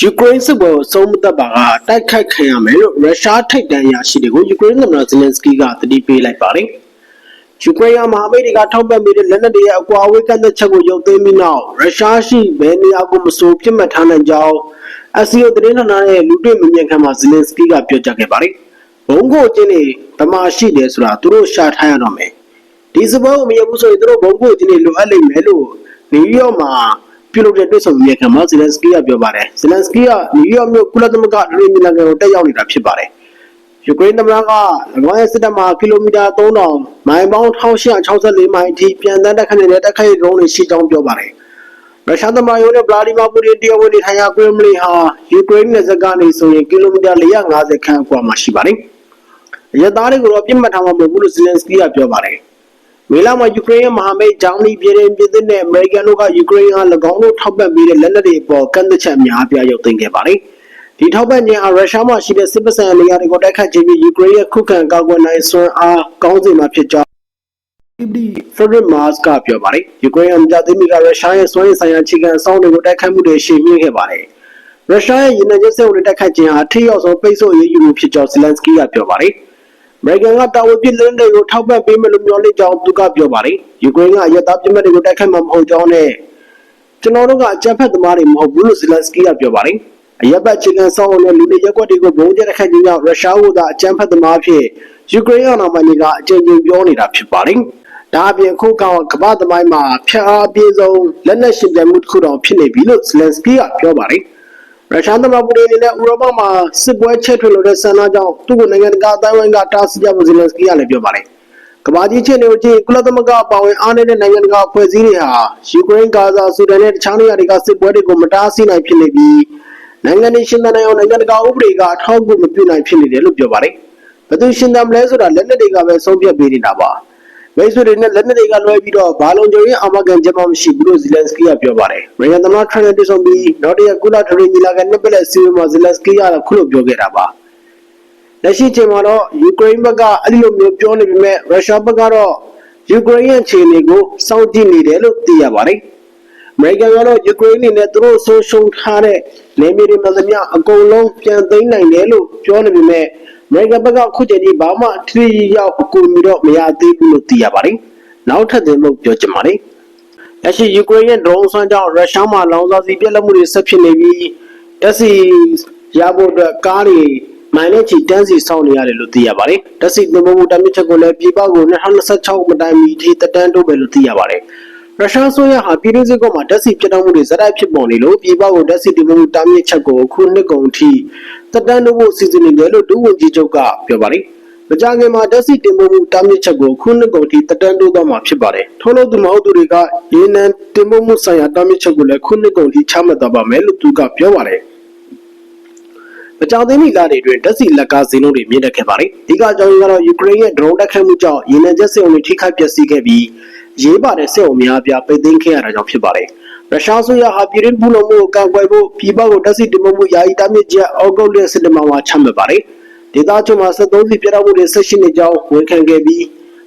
ယူကရိန်းစစ်ပွဲကိုဆုံးမသက်ပါကတိုက်ခိုက်ခံရမယ်လို့ရုရှားထိပ်တန်းအရာရှိတွေကိုယူကရိန်းသမ္မတဇလင်စကီးကသတိပေးလိုက်ပါတယ်။ယူကရိန်းကမဟာမိတ်တွေကထောက်ပံ့ပေးတဲ့လက်နက်တွေရဲ့အကွာအဝေးကန့်သက်ချက်ကိုရုပ်သိမ်းပြီးနောက်ရုရှားရှိဘယ်နေရာကိုမဆိုပြစ်မှတ်ထားနိုင်ကြောင်းအစီအိုသတင်းဌာနရဲ့လူတွေ့မမြင်ခန့်မှာဇလင်စကီးကပြောကြားခဲ့ပါတယ်။ဘုံကိုအချင်းတွေဗမာရှိတယ်ဆိုတာသူတို့ရှာထားရတော့မယ်။ဒီစပွဲကိုမရဘူးဆိုရင်သူတို့ဘုံကိုအချင်းတွေလိုအပ်လိမ့်မယ်လို့နယူးယောက်မှာ ပြုလုပ်တဲ့တွေ့ဆုံမြဲခံမှာဇလန်စကီကပြောပါတယ်ဇလန်စကီကနယူးယောက်မြို့ကုလသမဂ္ဂလူမျိုးနိုင်ငံကိုတက်ရောက်နေတာဖြစ်ပါတယ်ယူကရိန်းသမ္မတက၎င်းရဲ့စစ်တပ်မှာကီလိုမီတာ3000မိုင်ပေါင်း1864မိုင်အထိပြန်တန်းတက်ခနေတဲ့တက်ခိုက်ရုံးတွေရှိကြောင်းပြောပါတယ်ရုရှားသမ္မတရုံးနဲ့ဗလာဒီမာပူတင်တရုတ်ဝန်ကြီးထိုင်ရာကရမလင်ဟာယူကရိန်းနယ်စပ်ကနေဆိုရင်ကီလိုမီတာ450ခန့်အကွာမှာရှိပါတယ်။ရသားတွေကိုတော့ပြစ်မှတ်ထားမှာမဟုတ်ဘူးလို့ဇလန်စကီကပြောပါတယ်။ မေလမှာယူကရိန်းရဲ့မဟာမိတ်ဂျာမနီပြည်ရင်ပြည်သစ်နဲ့အမေရိကန်တို့ကယူကရိန်းအား၎င်းတို့ထောက်ပံ့ပေးတဲ့လက်နက်တွေအပေါ်ကန့်သတ်ချက်များပြားရုပ်သိမ်းခဲ့ပါတယ်။ဒီထောက်ပံ့ခြင်းဟာရုရှားမှရှိတဲ့စစ်ပစံနေရာတွေကိုတိုက်ခတ်ခြင်းပြီးယူကရိန်းရဲ့ခုခံကာကွယ်နိုင်စွမ်းအားကောင်းစေမှာဖြစ်ကြောင်းဒီဖရစ်မတ်ကပြောပါတယ်။ယူကရိန်းအမြတ်သိမ်းကရုရှားရဲ့စွမ်းရည်ဆိုင်ရာအခြေခံအဆောက်အအုံတွေကိုတိုက်ခတ်မှုတွေရှေ့မြင့်ခဲ့ပါတယ်။ရုရှားရဲ့ရင်းနှီးချက်စက်တွေတိုက်ခတ်ခြင်းဟာထိရောက်ဆုံးပိတ်ဆို့ရေးယူမှုဖြစ်ကြောင်းဇလန်စကီကပြောပါတယ်။အ မေရိကန်ကတာဝန်ပြစ်လက်တွေကိုထောက်ပံ့ပေးမယ်လို့မျှော်လင့်ကြောင်းသူကပြောပါတယ်။ယူကရိန်းကအရတားပြစ်မှတ်တွေကိုတိုက်ခိုက်မှာမဟုတ်ကြောင်းနဲ့ကျွန်တော်တို့ကအကြမ်းဖက်သမားတွေမဟုတ်ဘူးလို့ဇလန်စကီကပြောပါတယ်။အရက်ပတ်ချီကန်ဆောင်းနဲ့လူတွေရက်ွက်တွေကိုဘုံကျတဲ့ခိုက်ခြင်းကြောင့်ရုရှားကသာအကြမ်းဖက်သမားဖြစ်ယူကရိန်းအာဏာပိုင်တွေကအကြိမ်ကြိမ်ပြောနေတာဖြစ်ပါတယ်။ဒါအပြင်ခုကောင်ကမ္ဘာသမိုင်းမှာဖျက်အားအပြည့်ဆုံးလက်နက်ရှင်ပြိုင်မှုတစ်ခုတောင်ဖြစ်နေပြီလို့ဇလန်စကီကပြောပါတယ်။ ရုရှားသမ္မတပူတင်အနေနဲ့ဥရောပမှာစစ်ပွဲချက်ထွင်လို့တဲ့ဆန္ဒကြောင့်သူ့ကိုနိုင်ငံတကာအတိုင်းအဝိုင်းကတားဆီးကြဖို့ဇလန်စကီကလည်းပြောပါတယ်။ကမ္ဘာကြီးချင်းတွေကိုကြည့်ကုလသမဂ္ဂပါဝင်အားနေတဲ့နိုင်ငံတကာအဖွဲ့အစည်းတွေဟာယူကရိန်း၊ဂါဇာ၊ဆူဒန်နဲ့တခြားနေရာတွေကစစ်ပွဲတွေကိုမတားဆီးနိုင်ဖြစ်နေပြီးနိုင်ငံတွေရှင်းတဲ့နိုင်အောင်နိုင်ငံတကာဥပဒေကအထောက်အကူမပြုနိုင်ဖြစ်နေတယ်လို့ပြောပါတယ်။ဘယ်သူရှင်းတယ်မလဲဆိုတာလက်နက်တွေကပဲဆုံးဖြတ်ပေးနေတာပါ။ မိတ်ဆွေတွေနဲ့လက်နက်တွေကလွှဲပြီးတော့ဘာလုံးကြုံရင်အာမခံချက်မှမရှိဘူးလို့ဇီလန်စကီကပြောပါတယ်။နိုင်ငံသမ္မတထရန့်နဲ့တွေ့ဆုံပြီးနောက်တရကုလထရီညီလာခံနှစ်ပတ်လက်စီဝေးမှာဇီလန်စကီကတော့ခုလိုပြောခဲ့တာပါ။လက်ရှိချိန်မှာတော့ယူကရိန်းဘက်ကအဲ့ဒီလိုမျိုးပြောနေပေမဲ့ရုရှားဘက်ကတော့ယူကရိန်းရဲ့အခြေအနေကိုစောင့်ကြည့်နေတယ်လို့သိရပါတယ်။အမေရိကန်ကတော့ယူကရိန်းအနေနဲ့သူတို့ဆုံးရှုံးထားတဲ့နေမြေတွေမှသမျှအကုန်လုံးပြန်သိမ်းနိုင်တယ်လို့ပြောနေပေမဲ့ နိုင်ငံဘက်ကခုချိန်ကြီးဘာမှထိရောက်အကူအညီတော့မရသေးဘူးလို့သိရပါတယ်။နောက်ထပ်တင်လို့ပြောချင်ပါတယ်။လက်ရှိယူကရိန်းရဲ့ drone ဆွမ်းကြောင့်ရုရှားမှာလောင်စာဆီပြက်လက်မှုတွေဆက်ဖြစ်နေပြီးတက်စီရဖို့အတွက်ကားတွေမိုင်နဲ့ချီတန်းစီဆောင်းနေရတယ်လို့သိရပါတယ်။တက်စီတင်ပို့မှုတမ်းချက်ကိုလည်းပြည်ပကို2026မတိုင်မီထိတက်တန်းတိုးပဲလို့သိရပါတယ်။ရုရှားဆိုရဟာပြည်တွင်းစစ်ကောမှာဓာတ်ဆီပြတ်တောက်မှုတွေဇက်တိုက်ဖြစ်ပေါ်နေလို့ပြည်ပကိုဓာတ်ဆီတင်ပို့မှုတားမြစ်ချက်ကိုခုနှစ်ကုန်ထိ တက်တန်းလို့ဖို့စီစဉ်နေတယ်လို့ဒုဝန်ကြီးချုပ်ကပြောပါတယ်။မကြာခင်မှာဓာတ်ဆီတင်ပို့မှုတားမြစ်ချက်ကိုခုနှစ်ကုန်ထိတက်တန်းတိုးသွားမှာဖြစ်ပါတယ်။ထို့လို့သူမဟုတ်သူတွေကရေနံတင်ပို့မှုဆိုင်ရာတားမြစ်ချက်ကိုလည်းခုနှစ်ကုန်ထိချမှတ်သွားပါမယ်လို့သူကပြောပါတယ်။မကြောင်သိမ်းမီလာတွေတွင်ဓာတ်ဆီလက်ကားဈေးနှုန်းတွေမြင့်တက်ခဲ့ပါတယ်။ဒီကအကြောင်းကတော့ယူကရိန်းရဲ့ drone တိုက်ခိုက်မှုကြောင့်ရေနံချက်စစ်အုံတွေထိခိုက်ပျက်စီးခဲ့ပြီးရေးပါတဲ့စစ်အုံများပြပိတ်သိမ်းခဲ့ရတာကြောင့်ဖြစ်ပါတယ်။ ရုရှားဆိုရဟာပြည်တွင်းပူလုံမှုကိုကာကွယ်ဖို့ပြည်ပကိုတက်စီတင်မှုယာယီတားမြစ်ချက်အောက်ဂုတ်လစစ်တမဝါချမှတ်ပါတယ်။ဒေသချုပ်မှာ73စီပြတ်မှုတွေဆက်ရှိနေကြောင်းဝန်ခံခဲ့ပြီး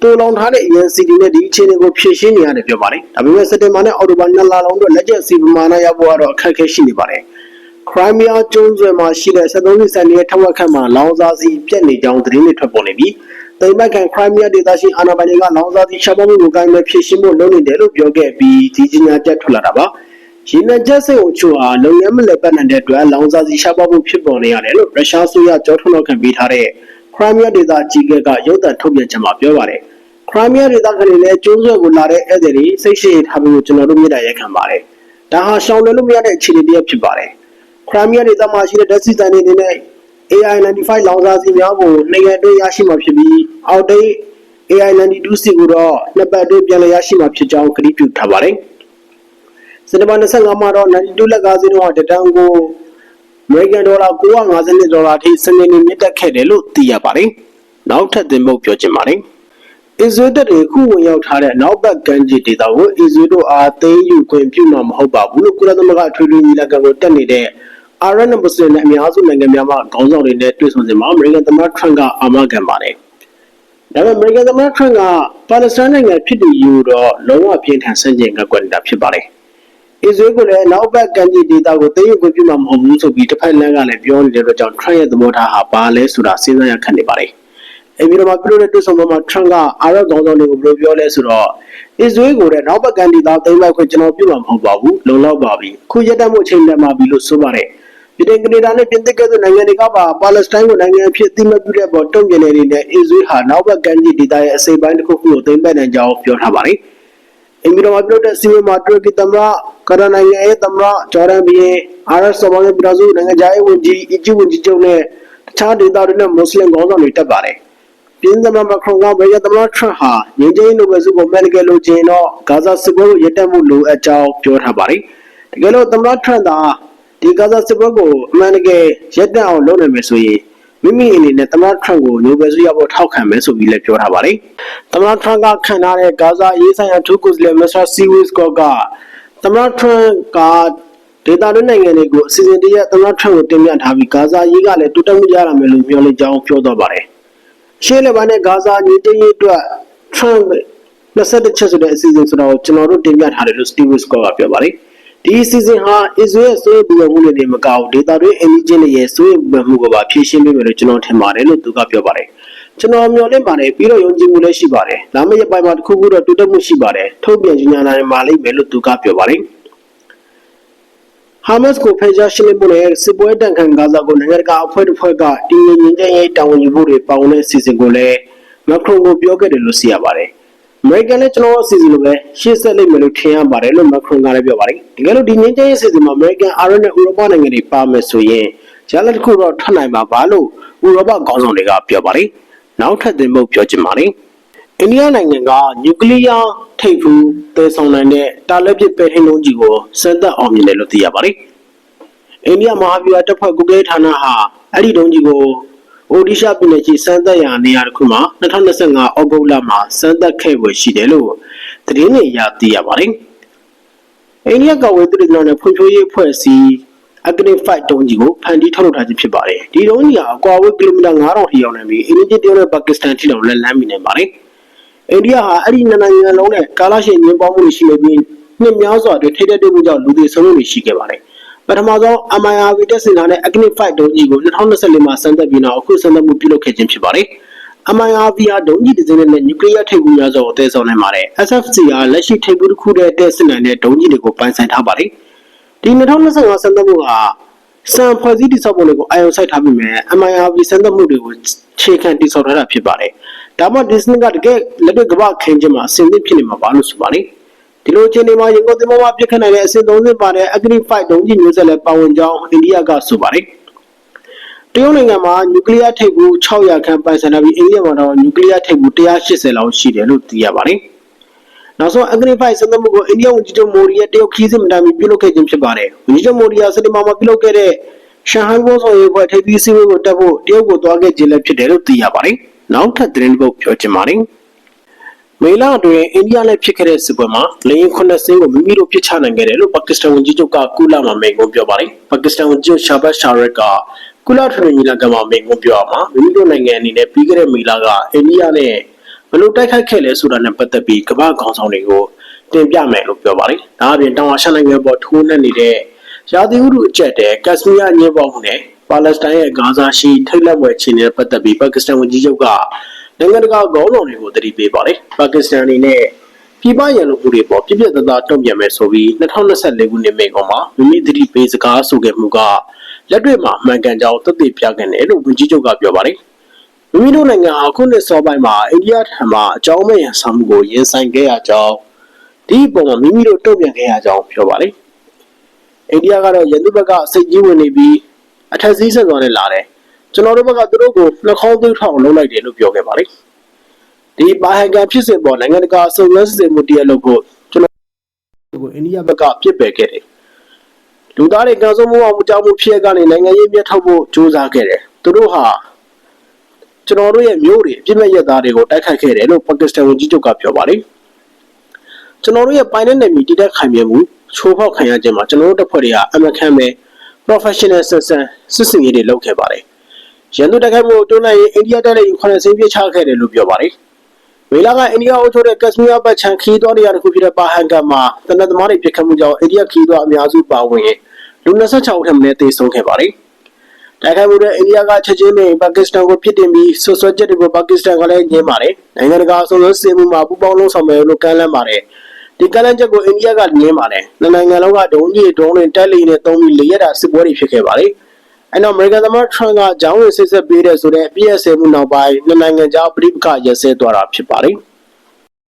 တူလောင်ထားတဲ့ ENCD နဲ့ဒီအခြေအနေကိုဖြည့်ရှင်းနေရတယ်ပြောပါတယ်။ဒါပေမဲ့စက်တင်ဘာနဲ့အောက်တိုဘာနှစ်လလုံးတော့လက်ကျက်စီပမာဏရဖို့ကတော့အခက်အခဲရှိနေပါတယ်။ Crimea ကျွန်းဆွယ်မှာရှိတဲ့73စီစံရဲ့ထက်ဝက်ခန့်မှာလောင်စာစီပြတ်နေကြောင်းသတင်းတွေထွက်ပေါ်နေပြီး တိမ်မက်ခံခရိုင်းမီးယားဒေသရှိအာဏာပိုင်တွေကလောင်စာဆီရှားပါမှုကိုကိုင်းမဲ့ဖြည့်ရှင်းဖို့လုပ်နေတယ်လို့ပြောခဲ့ပြီးဒီကြီးညာချက်ထွက်လာတာပါ။ရင်းနှံချက်စိတ်အချို့ဟာလုပ်ငန်းမလည်ပတ်နိုင်တဲ့အတွက်လောင်စာဆီရှားပါမှုဖြစ်ပေါ်နေရတယ်လို့ရုရှားဆိုရကြောထုံးတော်ခံပေးထားတဲ့ခရိုင်းမီးယားဒေသကြီးကရုပ်သံထုတ်ပြန်ချက်မှာပြောပါတယ်။ခရိုင်းမီးယားဒေသခံတွေလည်းကျိုးဆွဲကိုလာတဲ့ဧည့်သည်တွေစိတ်ရှိထားပြီးကျွန်တော်တို့မြစ်တာရက်ခံပါတယ်။ဒါဟာရှောင်လွှဲလို့မရတဲ့အခြေအနေတစ်ရပ်ဖြစ်ပါတယ်။ခရိုင်းမီးယားဒေသမှာရှိတဲ့ဓာတ်ဆီတန်တွေအနေနဲ့ AI95 လောင်စာဆီများကိုနှစ်ရက်အတွင်းရရှိမှာဖြစ်ပြီးအောက်တိတ် AI92 စီကိုတော့နှစ်ပတ်အတွင်းပြန်လည်ရရှိမှာဖြစ်ကြောင်းကတိပြုထားပါတယ်။စက်တင်ဘာ25မှာတော့92လက်ကားစီးတော့တတန်ကိုအမေရိကန်ဒေါ်လာ950ဒေါ်လာထိစနေနေ့မြင့်တက်ခဲ့တယ်လို့သိရပါတယ်။နောက်ထပ်တင်ဖို့ပြောချင်ပါတယ်။အစ္စရေးတပ်တွေခုဝင်ရောက်ထားတဲ့နောက်ဘက်ကမ်းခြေဒေသကိုအစ္စရေးတို့အားသိမ်းယူခွင့်ပြုမှာမဟုတ်ပါဘူးလို့ကုလသမဂ္ဂအထွေထွေညီလာခံကိုတက်နေတဲ့ အာရန်နမစလင်နဲ့အများစုနိုင်ငံများမှခေါင်းဆောင်တွေနဲ့တွေ့ဆုံစဉ်မှာအမေရိကန်သမ္မတထရန့်ကအာမခံပါတယ်။ဒါပေမဲ့အမေရိကန်သမ္မတထရန့်ကပါလက်စတိုင်းနိုင်ငံဖြစ်တည်ယူတော့လုံးဝပြင်းထန်ဆန့်ကျင်ကန့်ကွက်နေတာဖြစ်ပါတယ်။အစ္စရေးကလည်းနောက်ဘက်ကမ်းခြေဒေသကိုသိမ်းယူခွင့်ပြုမှာမဟုတ်ဘူးဆိုပြီးတစ်ဖက်လမ်းကလည်းပြောနေတဲ့အတွက်ကြောင့် Trump ရဲ့သဘောထားဟာဘာလဲဆိုတာစဉ်းစားရခက်နေပါတယ်။အမေရိကန်မှာပြုလုပ်တဲ့တွေ့ဆုံပွဲမှာ Trump ကအာရပ်ခေါင်းဆောင်တွေကိုဘယ်လိုပြောလဲဆိုတော့အစ္စရေးကိုလည်းနောက်ဘက်ကမ်းဒေသသိမ်းလိုက်ခွင့်ကျွန်တော်ပြုမှာမဟုတ်ပါဘူး။လုံလောက်ပါပြီ။ခုရက်တက်မှုအချိန်တည်းမှာပြီလို့ဆိုပါတယ်။ ပြည်ထောင်ကနေဒါနဲ့ပြင်သစ်ကဲ့သို့နိုင်ငံတွေကပါပါလက်စတိုင်းကိုနိုင်ငံအဖြစ်အသိအမှတ်ပြုတဲ့ပေါ်တုံ့ပြန်နေတဲ့အစ္စရေးဟာနောက်ဘက်ကမ်းခြေဒေသရဲ့အစိပ်ပိုင်းတစ်ခုခုကိုသိမ်းပိုက်နိုင်ကြောင်းပြောထားပါတယ်။အင်္ဂလိပ်မှာပြုလုပ်တဲ့စီမံမှာတူရကီသမ္မတကရနိုင်ငံရဲ့သမ္မတဂျော်ဒန်ဘီယင်အာရပ်စော်ဘွားရဲ့ပြည်တော်စုနိုင်ငံခြားရေးဝန်ကြီးအီဂျစ်ဝန်ကြီးချုပ်နဲ့တခြားဒေသတွေနဲ့မွတ်စလင်ခေါင်းဆောင်တွေတက်ပါတယ်။ပြည်သမ္မတမခရွန်ကဘေးသမ္မတထရန့်ဟာငြိမ်းချမ်းရေးလိုပဲစုကိုမန်ကယ်လိုချင်တော့ဂါဇာစစ်ပွဲကိုရပ်တန့်မှုလိုအပ်ကြောင်းပြောထားပါတယ်။တကယ်လို့သမ္မတထရန့်သာ ဒီဂါဇာစစ်ပွဲကိုအမှန်တကယ်ရပ်တန့်အောင်လုပ်နိုင်မယ်ဆိုရင်မိမိအနေနဲ့သမ္မတထရန့်ကိုနိုဘယ်ဆုရဖို့ထောက်ခံမယ်ဆိုပြီးလည်းပြောထားပါတယ်။သမ္မတထရန့်ကခံထားတဲ့ဂါဇာအရေးဆိုင်ရာထူးကိုယ်စားလှယ်မစ္စတာစီဝစ်ကော့ကသမ္မတထရန့်ကဒေတာတွင်းနိုင်ငံတွေကိုအစီအစဉ်တရသမ္မတထရန့်ကိုတင်ပြထားပြီးဂါဇာအရေးကလည်းတူတက်မှုရလာမယ်လို့မျှော်လင့်ကြောင်းပြောသွားပါတယ်။ရှေ့လက်ပိုင်းနဲ့ဂါဇာညီတည်ရေးအတွက်ထရန့်21ချက်ဆိုတဲ့အစီအစဉ်ဆိုတာကိုကျွန်တော်တို့တင်ပြထားတယ်လို့စတီဗစ်ကော့ကပြောပါတယ်။ ဒီအစီအစဉ်ဟာအစ္စရေးရဲ့ဆိုးပြီးမှုတွေမကောက်ဒေတာတွင်းအင်ဂျင်တွေရဲ့ဆိုးပြီးမှုကပါဖြည့်ရှင်းပေးမယ်လို့ကျွန်တော်ထင်ပါတယ်လို့သူကပြောပါတယ်။ကျွန်တော်မျှော်လင့်ပါတယ်ပြီးတော့ယုံကြည်မှုလည်းရှိပါတယ်။ဒါမှမဟုတ်ပိုင်းမှာတစ်ခုခုတော့တူတက်မှုရှိပါတယ်။ထုတ်ပြန်ကြေညာနိုင်မှာလိမ့်မယ်လို့သူကပြောပါတယ်။ဟာမတ်ကိုဖယ်ရှားရှင်းလင်းမှုနဲ့စစ်ပွဲတန်ခံဂါဇာကိုနိုင်ငံတကာအဖွဲ့တစ်ဖွဲ့ကတည်ငြိမ်ငြိမ်းချမ်းရေးတာဝန်ယူဖို့တွေပါဝင်တဲ့အစီအစဉ်ကိုလည်းမက်ခရွန်ကိုပြောခဲ့တယ်လို့သိရပါတယ်။ အမေရိကန်နဲ့ကျွန်တော်အစီအစဉ်လိုပဲရှေ့ဆက်လိမ့်မယ်လို့ထင်ရပါတယ်လို့မက်ခရွန်ကလည်းပြောပါတယ်။တကယ်လို့ဒီငင်းကျင်းရေးအစီအစဉ်မှာအမေရိကန်အာရပ်နဲ့ဥရောပနိုင်ငံတွေပါမယ်ဆိုရင်ရလဒ်တစ်ခုတော့ထွက်နိုင်မှာပါလို့ဥရောပခေါင်းဆောင်တွေကပြောပါတယ်။နောက်ထပ်တင်ဖို့ပြောချင်ပါတယ်။အိန္ဒိယနိုင်ငံကနျူကလ িয়ার ထိပ်ဖူးတည်ဆောင်နိုင်တဲ့တာလက်ပစ်ပဲထင်းလုံးကြီးကိုစမ်းသပ်အောင်မြင်တယ်လို့သိရပါတယ်။အိန္ဒိယမဟာဗျူဟာတပ်ဖွဲ့ကုကဲဌာနဟာအဲ့ဒီတုံးကြီးကို အိုဒီရှာပြည်နယ်ကြီးစမ်းသပ်ရာနေရာတစ်ခုမှာ2025ဩဂုတ်လမှာစမ်းသပ်ခဲ့ပွဲရှိတယ်လို့သတင်းတွေအရသိရပါတယ်။အိန္ဒိယကဝေသူတွေနဲ့ဖွံ့ဖြိုးရေးအဖွဲ့အစည်းအဂနိဖိုက်တုံးကြီးကိုဖန်တီးထုတ်လုပ်ထားခြင်းဖြစ်ပါတယ်။ဒီတုံးကြီးဟာအကွာအဝေးကီလိုမီတာ9000ထိရောက်နိုင်ပြီးအိန္ဒိယတရုတ်နဲ့ပါကစ္စတန်ထိတောင်လက်လန်းမိနေပါတယ်။အိန္ဒိယဟာအဲ့ဒီနှစ်နိုင်ငံလုံးနဲ့ကာလရှည်ညှဉ်းပန်းမှုတွေရှိနေပြီးနှစ်များစွာအတွင်းထိတဲ့တွေ့မှုကြောင့်လူတွေဆုံးမှုတွေရှိခဲ့ပါတယ်။ ပထမဆုံး MIRV တက်စင်တာနဲ့ Agnify တုံးကြီးကို2024မှာစမ်းသပ်ပြီးနောက်အခုစမ်းသပ်မှုပြုလုပ်ခဲ့ခြင်းဖြစ်ပါတယ်။ MIRV ဟာဒုံးကြီးတစ်စင်းနဲ့နျူကလ িয়ার ထိပ်ဖူးများစွာကိုတည်ဆောင်နိုင်ပါတယ်။ SFC ဟာလက်ရှိထိပ်ဖူးတစ်ခုတည်းတည်ဆင်နိုင်တဲ့ဒုံးကြီးတွေကိုပိုင်ဆိုင်ထားပါတယ်။ဒီ2025စမ်းသပ်မှုဟာစံဖွဲ့စည်းတည်ဆောက်ပုံတွေကိုအာရုံစိုက်ထားပြီးမြဲ MIRV စမ်းသပ်မှုတွေကိုခြေခံတည်ဆောက်ထားတာဖြစ်ပါတယ်။ဒါမှဒီစနစ်ကတကယ်လက်တွေ့ကမ္ဘာခင်းခြင်းမှာအဆင်သင့်ဖြစ်နေမှာပါလို့ဆိုပါတယ်။ ဒီလိုအခြေအနေမှာရင်ကုန်သင်္ဘောမှာပြစ်ခတ်နိုင်တဲ့အဆင့်၃ဆင့်ပါတဲ့ Agri 5ဒုံးကြီးမျိုးဆက်လည်းပါဝင်ကြောင်းအိန္ဒိယကဆိုပါတယ်။တရုတ်နိုင်ငံမှာနျူကလ িয়ার ထိပ်ဖူး600ခန့်ပိုင်ဆိုင်ထားပြီးအိန္ဒိယမှာတော့နျူကလ িয়ার ထိပ်ဖူး180လောက်ရှိတယ်လို့သိရပါတယ်။နောက်ဆုံး Agri 5စံသတ်မှုကိုအိန္ဒိယဝန်ကြီးချုပ်မိုဒီရဲ့တရုတ်ခီးစစ်မတိုင်မီပြုလုပ်ခဲ့ခြင်းဖြစ်ပါတယ်။ဝန်ကြီးချုပ်မိုဒီဟာစက်တင်ဘာမှာပြုလုပ်ခဲ့တဲ့ရှန်ဟိုင်းဘုံဆောင်ရေးဖွဲ့ထိပ်သီးစည်းဝေးကိုတက်ဖို့တရုတ်ကိုသွားခဲ့ခြင်းလည်းဖြစ်တယ်လို့သိရပါတယ်။နောက်ထပ်သတင်းတစ်ပုဒ်ပြောချင်ပါတယ်။ မေလအတွင်းအိန္ဒိယနဲ့ဖြစ်ခဲ့တဲ့စစ်ပွဲမှာလေယာဉ်ခုနှစ်စင်းကိုမိမိတို့ပစ်ချနိုင်ခဲ့တယ်လို့ပါကစ္စတန်ဝန်ကြီးချုပ်ကကုလမှာမိန့်ခွန်းပြောပါတယ်။ပါကစ္စတန်ဝန်ကြီးချုပ်ရှာဘတ်ရှာရက်ကကုလထရညီလာခံမှာမိန့်ခွန်းပြောအောင်မှာမိမိတို့နိုင်ငံအနေနဲ့ပြီးခဲ့တဲ့မေလကအိန္ဒိယနဲ့ဘယ်လိုတိုက်ခိုက်ခဲ့လဲဆိုတာနဲ့ပတ်သက်ပြီးကမ္ဘာခေါင်းဆောင်တွေကိုတင်ပြမယ်လို့ပြောပါတယ်။ဒါအပြင်တောင်အာရှနိုင်ငံပေါ်ထိုးနှက်နေတဲ့ရာသီဥတုအကျက်တဲ့ကက်စမီးယားညင်းပေါင်းမှုနဲ့ပါလက်စတိုင်းရဲ့ဂါဇာရှိထိတ်လန့်ပွဲခြေနဲ့ပတ်သက်ပြီးပါကစ္စတန်ဝန်ကြီးချုပ်က နိုင်ငံတကာခေါင်းဆောင်တွေကိုတတိပေးပါတယ်။ပါကစ္စတန်အနေနဲ့ပြည်ပရန်လူမှုတွေပေါ်ပြည့်ပြည့်သားသားတုံ့ပြန်မယ်ဆိုပြီး2024ခုနှစ်မေကွန်မှာမိမိတတိပေးစကားဆိုခဲ့မှုကလက်တွေ့မှာမှန်ကန်ကြောင်းသက်သေပြခဲ့တယ်လို့ဝန်ကြီးချုပ်ကပြောပါတယ်။မိမိတို့နိုင်ငံဟာခုနှစ်စောပိုင်းမှာအိန္ဒိယထံမှအကြောင်းမဲ့ရန်ဆောင်မှုကိုရင်ဆိုင်ခဲ့ရကြောင်းဒီအပေါ်မှာမိမိတို့တုံ့ပြန်ခဲ့ရကြောင်းပြောပါတယ်။အိန္ဒိယကတော့ရန်သူဘက်ကစိတ်ကြီးဝင်နေပြီးအထက်စီးဆက်သွားနဲ့လာတယ်။ ကျွန်တော်တို့ဘက်ကသူတို့ကိုနှာခေါင်းသွေးထောင်လုံးလိုက်တယ်လို့ပြောခဲ့ပါတယ်။ဒီပါဟန်ကန်ဖြစ်စဉ်ပေါ်နိုင်ငံတကာစုံစမ်းစစ်ဆေးမှုတရားလုပ်ဖို့ကျွန်တော်ကိုအိန္ဒိယဘက်ကပြစ်ပယ်ခဲ့တယ်။လူသားတွေကံဆုံးမှုအောင်မှုကြောင့်မှုဖြစ်ကနေနိုင်ငံရေးမြတ်ထုတ်ဖို့ကြိုးစားခဲ့တယ်။သူတို့ဟာကျွန်တော်တို့ရဲ့မျိုးတွေအပြစ်မဲ့ရက်သားတွေကိုတိုက်ခိုက်ခဲ့တယ်လို့ပါကစ္စတန်ဝန်ကြီးချုပ်ကပြောပါတယ်။ကျွန်တော်တို့ရဲ့ပိုင်တဲ့နယ်မြေတည်တတ်ခိုင်မြဲမှုချိုးဖောက်ခံရခြင်းမှာကျွန်တော်တို့တပ်ဖွဲ့တွေကအမခံပဲ professional ဆန်ဆန်စစ်စင်ရေးတွေလုပ်ခဲ့ပါတယ်။ ရန်သူတိုက်ခိုက်မှုတွန်းလှန်ရေးအိန္ဒိယတပ်တွေခုနှစ်စင်းပြစ်ချခဲ့တယ်လို့ပြောပါတယ်။မေလာကအိန္ဒိယအုပ်ချုပ်တဲ့ကက်စမီးယားဘက်ခြမ်းခီးသွားနေရတဲ့ခုဖြစ်တဲ့ပါဟန်ကန်မှာတနက်သမားတွေပြစ်ခတ်မှုကြောင့်အိန္ဒိယခီးသွားအများစုပါဝင်လူ26ဦးထက်မနည်းသေဆုံးခဲ့ပါတယ်။တိုက်ခိုက်မှုတဲ့အိန္ဒိယကချက်ချင်းပင်ပါကစ္စတန်ကိုဖြစ်တင်ပြီးဆွဆွဲချက်တွေကိုပါကစ္စတန်ကလည်းညှင်းပါတယ်။နိုင်ငံတကာအစုံစမ်းစစ်မှုမှာပူးပေါင်းလုံးဆောင်မယ်လို့ကမ်းလှမ်းပါတယ်။ဒီကမ်းလှမ်းချက်ကိုအိန္ဒိယကညှင်းပါတယ်။နှစ်နိုင်ငံလုံးကဒုံးကြီးဒုံးတွေတက်လီနဲ့တုံးပြီးလေရတာစစ်ပွဲတွေဖြစ်ခဲ့ပါတယ်။ အဲတော့အမေရိကန်သမ္မတထရန့်ကဂျောင်းဝင်စစ်ဆက်ပေးတဲ့ဆိုတဲ့အပြည့်အစဲမှုနောက်ပိုင်းနှစ်နိုင်ငံကြားပြိပခရစဲသွားတာဖြစ်ပါတယ်။